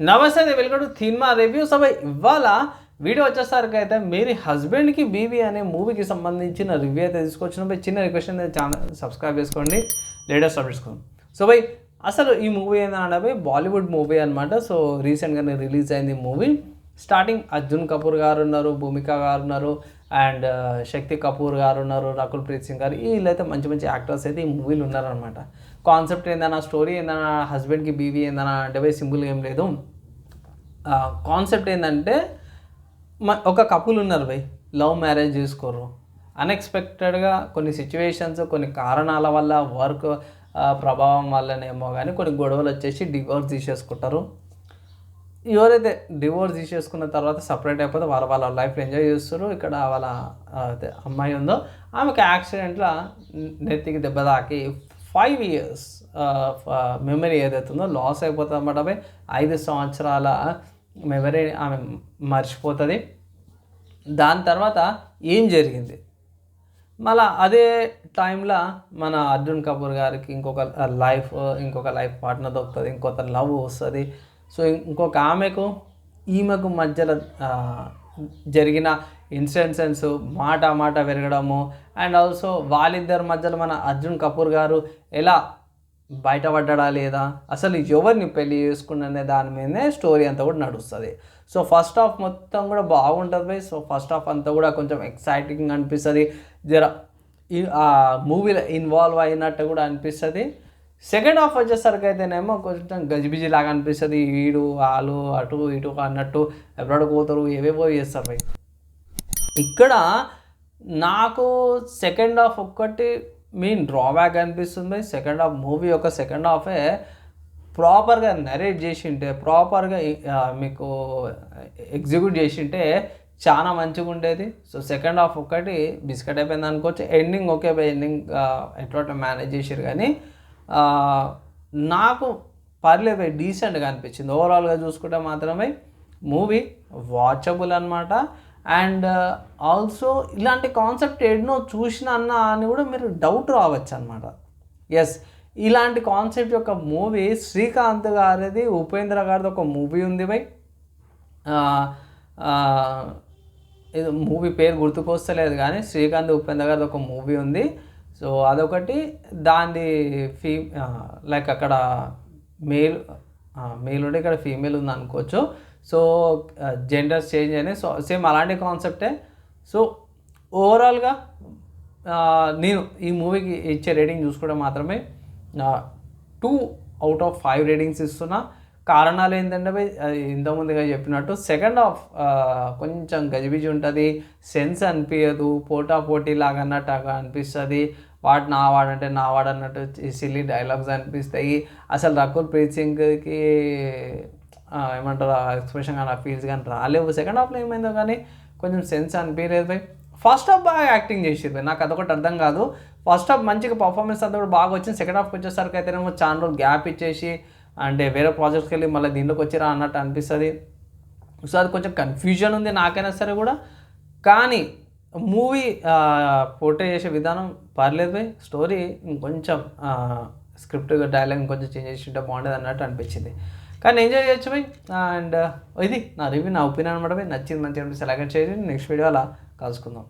నమస్తే welcome to cinema reviews అవి ఇవాళ వీడియో వచ్చేసరికి అయితే మీరు హస్బెండ్కి బీబీ అనే మూవీకి సంబంధించిన రివ్యూ అయితే తీసుకొచ్చిన బై. చిన్న రిక్వెస్ట్ అయితే ఛానల్ సబ్స్క్రైబ్ చేసుకోండి. లేటెస్ట్ అప్డేట్స్ కోసం. సో బై అసలు ఈ మూవీ ఏంటంటే బై? బాలీవుడ్ మూవీ అనమాట సో రీసెంట్గానే రిలీజ్ అయింది మూవీ. స్టార్టింగ్ అర్జున్ కపూర్ గారు ఉన్నారు భూమిక గారు ఉన్నారు అండ్ శక్తి కపూర్ గారు ఉన్నారు రకుల్ ప్రీత్ సింగ్ గారు. వీళ్ళైతే మంచి మంచి యాక్టర్స్ అయితే ఈ మూవీలు ఉన్నారనమాట కాన్సెప్ట్ ఏందన్నా స్టోరీ ఏందన్నా హస్బెండ్కి బీవీ ఏందన్నా అంటే సింపుల్ ఏం లేదు. కాన్సెప్ట్ ఏంటంటే మ ఒక కపుల్ ఉన్నారు భయ్ లవ్ మ్యారేజ్ చేసుకోరు అన్ఎక్స్పెక్టెడ్గా కొన్ని సిచ్యువేషన్స్ కొన్ని కారణాల వల్ల వర్క్ ప్రభావం వల్లనేమో కానీ కొన్ని గొడవలు వచ్చేసి డివోర్స్ తీసేసుకుంటారు. ఎవరైతే డివోర్స్ తీసేసుకున్న తర్వాత సపరేట్ అయిపోతే వాళ్ళ వాళ్ళ లైఫ్ ఎంజాయ్ చేస్తారు ఇక్కడ వాళ్ళ అమ్మాయి ఉందో ఆమెకు యాక్సిడెంట్లో నెత్తికి దెబ్బ తాకి ఫైవ్ ఇయర్స్ మెమరీ ఏదైతే ఉందో లాస్ అయిపోతుంది అనమాట అవి ఐదు సంవత్సరాల uh, మెమరీ ఆమె మర్చిపోతుంది. దాని తర్వాత ఏం జరిగింది? మళ్ళా అదే టైంలో మన అర్జున్ కపూర్ గారికి ఇంకొక లైఫ్ ఇంకొక లైఫ్ పార్ట్నర్ దొరుకుతుంది ఇంకొక లవ్ వస్తుంది. సో ఇంకొక ఆమెకు ఈమెకు మధ్యలో uh, జరిగిన ఇన్సిడెన్సెన్స్ మాట మాట పెరగడము అండ్ ఆల్సో వాళ్ళిద్దరి మధ్యలో మన అర్జున్ కపూర్ గారు ఎలా బయటపడ్డా లేదా అసలు ఎవరిని పెళ్ళి చేసుకున్ననే దాని మీదనే స్టోరీ అంతా కూడా నడుస్తుంది. సో ఫస్ట్ హాఫ్ మొత్తం కూడా బాగుంటుంది బై. సో ఫస్ట్ హాఫ్ అంతా కూడా కొంచెం ఎక్సైటింగ్ అనిపిస్తుంది. జర ఆ మూవీలో ఇన్వాల్వ్ అయినట్టు కూడా అనిపిస్తుంది. సెకండ్ హాఫ్ వచ్చేసరికి అయితేనేమో కొంచెం గజిబిజి లాగా అనిపిస్తుంది. వీడు వాళ్ళు అటు ఇటు అన్నట్టు ఎప్పుడో పోతారు ఏవేవో చేస్తారు. భయ్ ఇక్కడ నాకు సెకండ్ హాఫ్ ఒక్కటి మెయిన్ డ్రాబ్యాక్ అనిపిస్తుంది. సెకండ్ హాఫ్ మూవీ యొక్క సెకండ్ హాఫే ప్రాపర్గా నరేట్ చేసింటే ప్రాపర్గా మీకు ఎగ్జిక్యూట్ చేసింటే చాలా మంచిగా ఉండేది. సో సెకండ్ హాఫ్ ఒక్కటి బిస్కెట్ అయిపోయింది అనుకోవచ్చు. ఎండింగ్ ఓకే ఎండింగ్ ఎట్లా మేనేజ్ చేసారు కానీ నాకు పర్లేదు డీసెంట్గా అనిపించింది. ఓవరాల్గా చూసుకుంటే మాత్రమే మూవీ వాచబుల్ అనమాట అండ్ ఆల్సో ఇలాంటి కాన్సెప్ట్ ఎన్నో చూసిన అన్న అని కూడా మీరు డౌట్ రావచ్చు అనమాట ఎస్ ఇలాంటి కాన్సెప్ట్ యొక్క మూవీ శ్రీకాంత్ గారిది ఉపేంద్ర గారిది ఒక మూవీ ఉంది బై. మూవీ పేరు గుర్తుకొస్తలేదు కానీ శ్రీకాంత్ ఉపేంద్ర గారిది ఒక మూవీ ఉంది. సో అదొకటి. దాని ఫీ లైక్ అక్కడ మేల్ మేల్ ఉంటే ఇక్కడ ఫీమేల్ ఉంది అనుకోవచ్చు. సో జెండర్స్ చేంజ్ అయినాయి. సో సేమ్ అలాంటి కాన్సెప్టే. సో ఓవరాల్గా నేను ఈ మూవీకి ఇచ్చే రేటింగ్ చూసుకోవడం మాత్రమే two out of five ratings ఇస్తున్నా. కారణాలు ఏంటంటే అది ఇంతకుముందుగా చెప్పినట్టు సెకండ్ హాఫ్ కొంచెం గజిబిజి ఉంటుంది సెన్స్ అనిపించదు పోటా పోటీ లాగా అన్నట్టు అనిపిస్తుంది. వాడు నా వాడంటే నా వాడు అన్నట్టు సిల్లీ డైలాగ్స్ అనిపిస్తాయి. అసలు రకుల్ ప్రీత్ సింగ్కి ఏమంటారు ఎక్స్ప్రెషన్ కానీ ఆ ఫీల్స్ కానీ రాలేవు. సెకండ్ హాఫ్లో ఏమైందో కానీ కొంచెం సెన్స్ అనిపించలేదు భయ్. ఫస్ట్ హాఫ్ బాగా యాక్టింగ్ చేసేది నాకు అదొకటి అర్థం కాదు. ఫస్ట్ హాఫ్ మంచిగా పర్ఫార్మెన్స్ అంతా కూడా బాగా వచ్చింది. సెకండ్ హాఫ్కి వచ్చేసరికి అయితేనేమో చాలా రోజులు గ్యాప్ ఇచ్చేసి అంటే వేరే ప్రాజెక్ట్స్కి వెళ్ళి మళ్ళీ దీనిలోకి వచ్చిరా అన్నట్టు అనిపిస్తుంది. సో అది కొంచెం కన్ఫ్యూజన్ ఉంది నాకైనా సరే కూడా. కానీ మూవీ పోర్ట్రే చేసే విధానం పర్లేదు పోయి స్టోరీ ఇంకొంచెం స్క్రిప్ట్ డైలాగ్ ఇంకొంచెం చేంజ్ చేసింటే బాగుండేది అన్నట్టు అనిపించింది. కానీ ఎంజాయ్ చేయొచ్చు భయ్ అండ్ ఇది నా రివ్యూ నా ఒపీనియన్ అనమాట భయ్ నచ్చింది మంచిగా అనిపిస్తే సెలెక్ట్ చేయండి. నెక్స్ట్ వీడియో అలా కలుసుకుందాం.